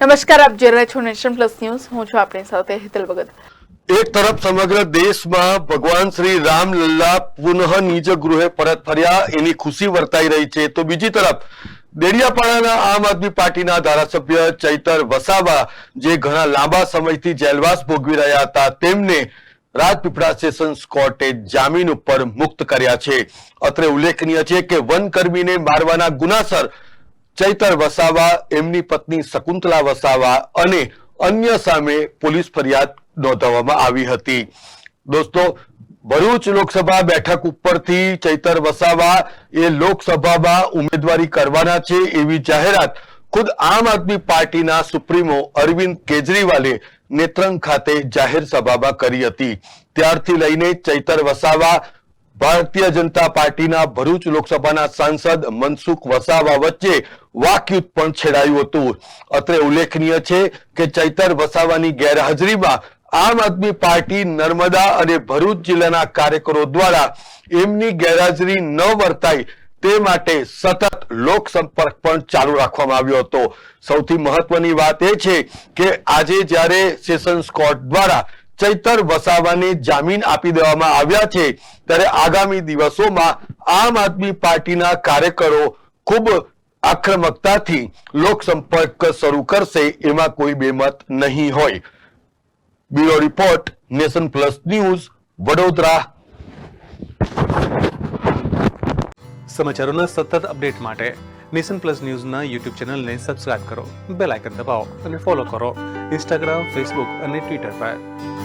નમસ્કાર, આપ જોઈ રહ્યા છો નેશન પ્લસ ન્યૂઝ. હું છું આપણી સાથે હિતલ ભગત. એક તરફ સમગ્ર દેશમાં ભગવાન શ્રી રામલલ્લા પુનઃ નિજ ગૃહે પરત ફર્યા, એની ખુશી વર્તાઈ રહી છે. તો બીજી તરફ દેડિયાપાડાના આમ આદમી પાર્ટીના ધારાસભ્ય ચૈતર વસાવા, જે ઘણા લાંબા સમયથી જેલવાસ ભોગવી રહ્યા હતા, તેમને રાજપીપળા સેશન્સ કોર્ટે જામીન ઉપર મુક્ત કર્યા છે. અત્રે ઉલ્લેખનીય છે કે વનકર્મીને મારવાના ગુનાસર ચૈતર વસાવા, એમની પત્ની શકુંતલા વસાવા અને અન્ય સામે પોલીસ ફરિયાદ નોંધાવવામાં આવી હતી. દોસ્તો, ભરૂચ લોકસભા બેઠક ઉપરથી ચૈતર વસાવા એ લોકસભામાં ઉમેદવારી કરવાના છે એવી જાહેરાત ખુદ આમ આદમી પાર્ટીના સુપ્રીમો અરવિંદ કેજરીવાલે નેત્રંગ ખાતે જાહેર સભામાં કરી હતી. ત્યારથી લઈને ચૈતર વસાવા, ભારતીય જનતા પાર્ટીના ભરૂચ લોકસભાના સાંસદ મનસુખ વસાવા વચ્ચે વાકયુદ્ધ પણ છેડાયું હતું. અત્રે ઉલ્લેખનીય છે કે ચૈતર વસાવાની ગેરહાજરીમાં આમ આદમી પાર્ટી નર્મદા અને ભરૂચ જિલ્લાના કાર્યકરો દ્વારા એમની ગેરહાજરી ન વર્તાય તે માટે સતત લોક સંપર્ક પણ ચાલુ રાખવામાં આવ્યો હતો. સૌથી મહત્વની વાત એ છે કે આજે જ્યારે સેશન્સ કોર્ટ દ્વારા ચૈતર વસાવાને જામીન આપી દેવામાં આવ્યા છે, ત્યારે આગામી દિવસોમાં આમ આદમી પાર્ટીના કાર્યકરો ખૂબ આક્રમકતાથી લોક સંપર્ક શરૂ કરશે એમાં કોઈ બેમત નહીં હોય. Bureau report, nation plus news, Vadodara. સમાચારોના સતત અપડેટ માટે નેશન પ્લસ ન્યૂઝના યુટ્યુબ ચેનલને સબસ્ક્રાઇબ કરો, બેલ આઇકન દબાવો અને ફોલો કરો ઇન્સ્ટાગ્રામ, ફેસબુક અને ટ્વિટર પર.